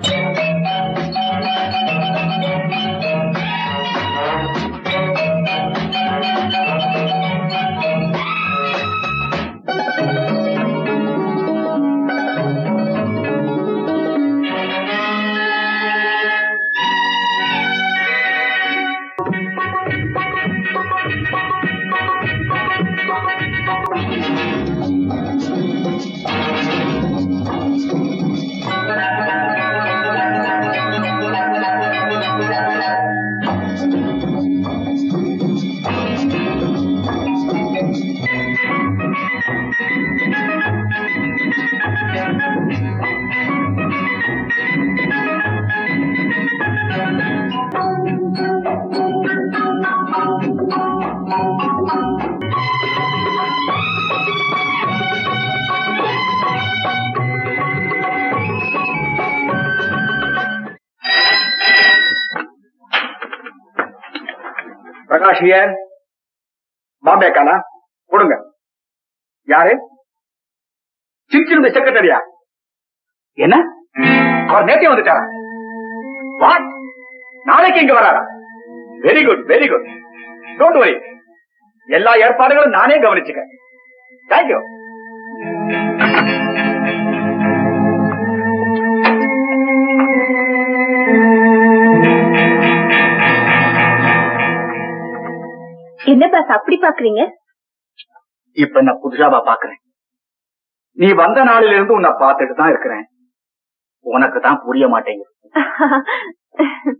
பிரகாஷ் ஐயர் பாம்பே காலா கொடுங்க. யாரு? சின்சினுடைய செக்ரட்டரியா என்ன? அவர் நேற்றே வந்துட்டாரா? வாட் நாளைக்கு இங்க வராரா? Very good very good don't worry எல்லா ஏற்பாடுகளும் நானே கவனிச்சுக்கிறேன். தேங்க்யூ என்ன பாஸ் அப்படி பாக்குறீங்க இப்ப நான் புதுசாவா பாக்குறேன் நீ வந்த நாளில இருந்து உன்னை பார்த்துட்டு தான் இருக்கிறேன். உனக்கு தான் புரிய மாட்டேங்குது.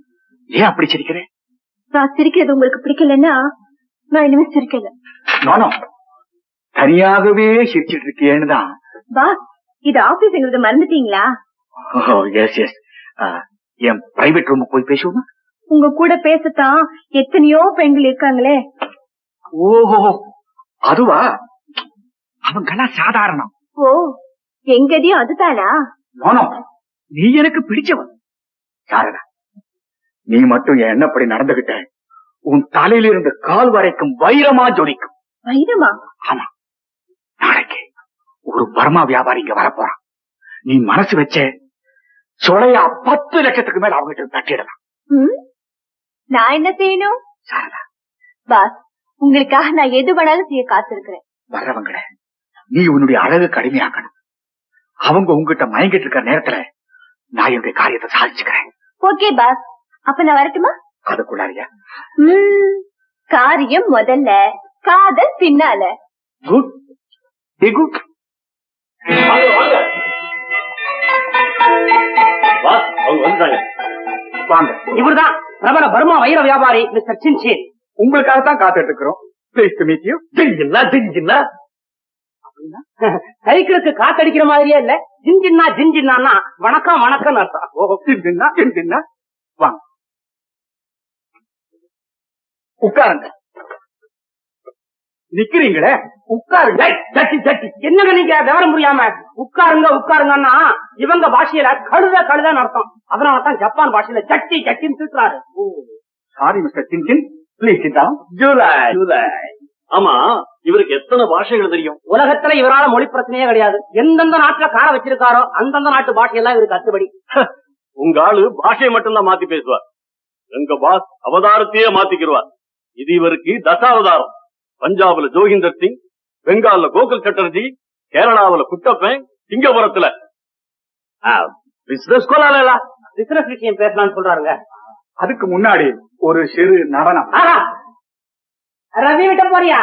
ஏன் அப்படி சிரிக்கிறேன் நான் சிரிக்கிறது உங்களுக்கு பிடிக்கலன்னா நான் இனிமே சிரிக்கல. நானோ தனியாகவே சிரிச்சிட்டு இருக்கியேன்னு தான். பாஸ் இது ஆபீஸ்ங்கிறது மறந்துட்டீங்களா? எஸ் எஸ் என் பிரைவேட் ரூமுக்கு போய் பேசுவோமா? உங்க கூட பேசத்தான் எத்தனையோ பெண்கள் இருக்காங்களே. ஓஹோ அதுவா? அவங்கெல்லாம் சாதாரணம். ஓ எங்கதையும் அதுதானா நானோ நீ எனக்கு பிடிச்சவன். சாரதா நீ மட்டும் என் என்னப்படி நடந்துகிட்ட? உன் தலையில இருந்து கால் வரைக்கும் வைரமா ஜொலிக்கும். வைரமா? ஆமா. நாளைக்கு ஒரு பர்மா வியாபாரி இங்க வரப்போறான். நீ மனசு வச்ச சொலையா பத்து லட்சத்துக்கு மேல அவங்ககிட்ட தட்டிடலாம்? நான் என்ன செய்யணும்? சாரதா. பாஸ். உங்களுக்காக நான் எது வேணாலும் செய்ய காத்திருக்கிறேன். வர்றவங்கள நீ உன்னுடைய அழகு கடுமையாக்கணும். அவங்க உங்ககிட்ட மயங்கிட்டு இருக்கிற நேரத்துல நான் என்னுடைய காரியத்தை சாதிச்சுக்கிறேன். ஓகே பாஸ் அப்ப நான் வரட்டுமா? அதுக்குள்ளாரியா காரியம் முதல்ல காதல் பின்னால. குட் வாங்க. இவர்தான் பிரபல பர்மா வைர வியாபாரி மிஸ்டர் சின்சேன். உங்களுக்காக தான் காத்துட்டு இருக்கிறோம் ப்ளீஸ் டு மீட் யூ ஜிஞ்சின்னா ஜிஞ்சின்னா சைக்கிளுக்கு காத்தடிக்கிற மாதிரியே இல்ல. ஜிஞ்சின்னா ஜிஞ்சின்னா வணக்கம் வணக்கம் அர்த்தம். ஓ சிந்தினா வாங்க. உட்காருங்க. நிக்கிறீங்களே? உட்காருங்க. சட்டி சட்டி. என்னங்க நீங்க? விவரம் புரியாம. உட்காருங்க உட்காருங்கன்னா இவங்க பாஷையில கழுத கழுத நடத்தும் அதனாலதான் ஜப்பான் பாஷையில சட்டி சட்டின்னு திட்டுறாரு. சாரி மிஸ்டர் சின்சின் ப்ளீஸ் ஜூலை. ஜூலை. ஆமா இவருக்கு எத்தனை பாஷைகள் தெரியும்? உலகத்துல இவரால மொழி பிரச்சனையே கிடையாது. எந்தெந்த நாட்டுல கார வச்சிருக்காரோ அந்தந்த நாட்டு பாஷையெல்லாம் இவருக்கு அத்துபடி. உங்க ஆளு பாஷையை மட்டும்தான் மாத்தி பேசுவார். எங்க பாஸ் அவதாரத்தையே மாத்திக்கிடுவார் இது இவருக்கு தசாவதாரம். பஞ்சாப்ல ஜோகிந்தர் சிங் பெங்கால்ல கோகுல் சட்டர்ஜி கேரளாவுல குட்டப்பன் சிங்கபுரத்துல பிசினஸ் கோலால பிசினஸ் விஷயம் பேசலாம்னு சொல்றாருங்க. அதுக்கு முன்னாடி ஒரு சிறு நடனம். ரவி விட்ட போறியா?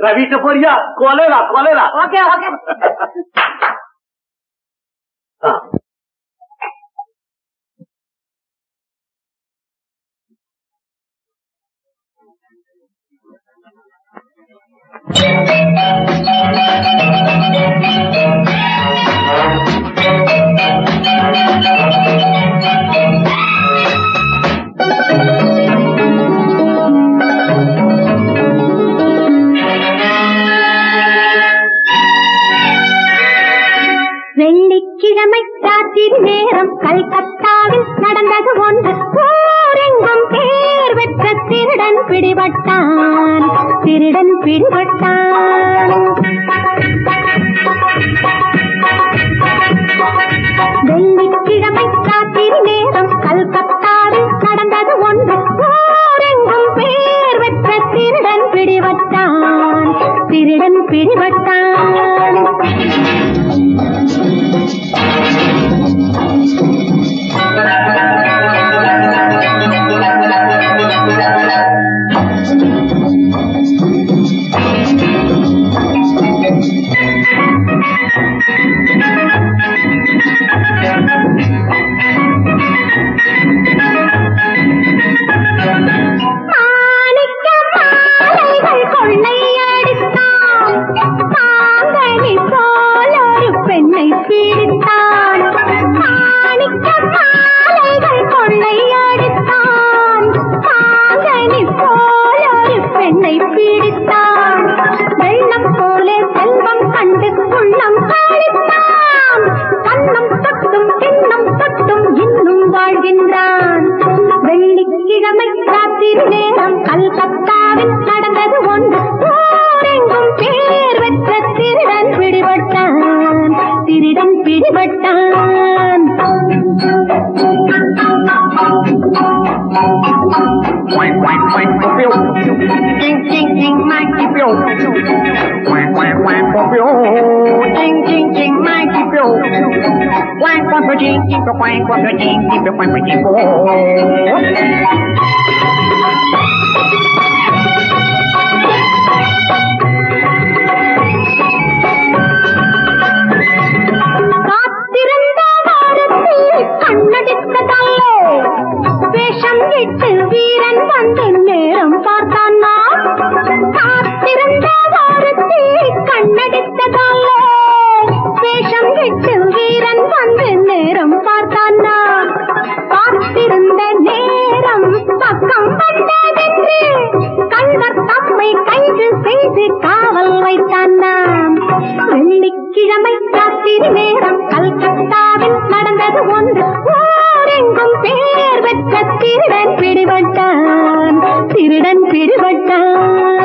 ரவிட்ட போறியா? கொலைரா கொலைரா ஓகே ஓகே. வெள்ளிக்கிழமை கல்கத்தாவில் நடந்தது ஒன்று. ஊரெங்கும் பேர் பெற்ற திருடன் பிடிபட்டான். திருடன் பிடிபட்டான். வெள்ளிக்கிழமை ராத்திரி நேரம் கல்கத்தாவில் நடந்தது ஒன்று. பேர் பெற்ற திருடன் பிடிபட்டான். திருடன் பிடிபட்டான். ராத்திரி நேரம் கல்கத்தாவில் நடந்தது ஒன்று ஊரெங்கும் பேர் பெற்ற திருடன் பிடிபட்டான் திருடன் பிடிபட்டான் Quack, quack, quack. Ching, ching, ching, Mikey Pio. Quack, quack, quack, popio. Ching, ching, ching, Mikey Pio. Quack, quack, ching, ching, quack, quack, ching, ching, quack, quack, ching, காத்திருந்த வைத்தான் நாம். வெள்ளிக்கிழமை ராத்திரி நேரம் கல்கத்தாவில் நடந்தது ஒன்று. ஊரெங்கும் பேர் பெற்ற திருடன் பிடிபட்டான். திருடன் பிடிபட்டான்.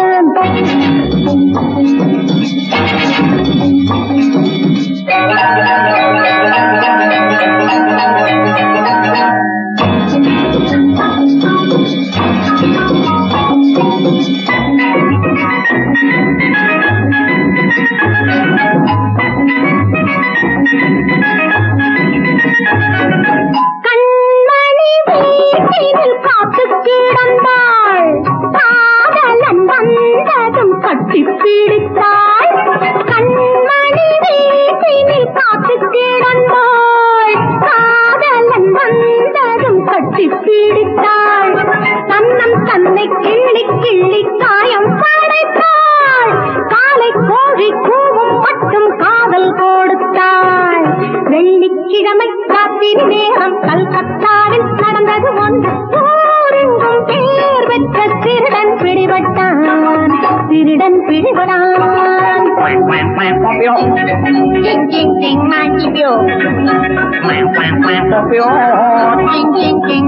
வெள்ளிக்கிழமை ராத்திரி நேரம் கல்கத்தாவில் நடந்தது ஒன்று. ஊரெங்கும் பேர் பெற்ற திருடன் பிடிபட்டான். திருடன் பிடிபடான் ching, ching,